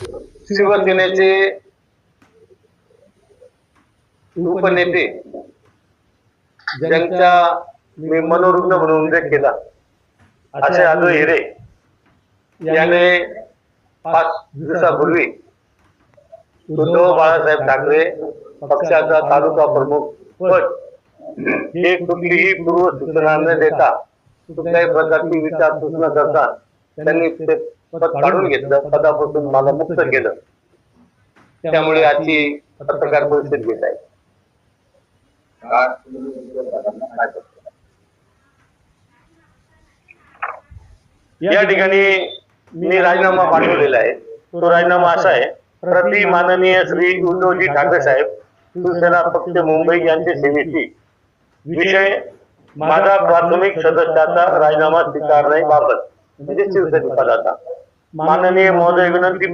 शिवसेनेचे उपनेते ज्यांचा मी मनोरुग्ण म्हणून उल्लेख केला असे आजो हिरे याने पाच दिवसापूर्वी उद्धव बाळासाहेब ठाकरे पक्षाचा तालुका प्रमुख पद हे कुठलीही पूर्व सूचना न देता कुठल्याही प्रकारची विचार सूचना करता त्यांनी पद काढून घेतलं पदापासून मला मुक्त केलं. त्यामुळे आजची पत्रकार परिषद घेत आहे. या ठिकाणी मी राजीनामा पाठवलेला आहे. तो राजीनामा असा आहे. प्रति माननीय श्री उद्धवजी ठाकरे साहेब शिवसेना पक्ष मुंबई यांचे सेवेची विषय माझा प्राथमिक सदस्याचा राजीनामा स्वीकारण्याबाबत म्हणजे शिवसेना पदाचा माननीय महोदय विनंती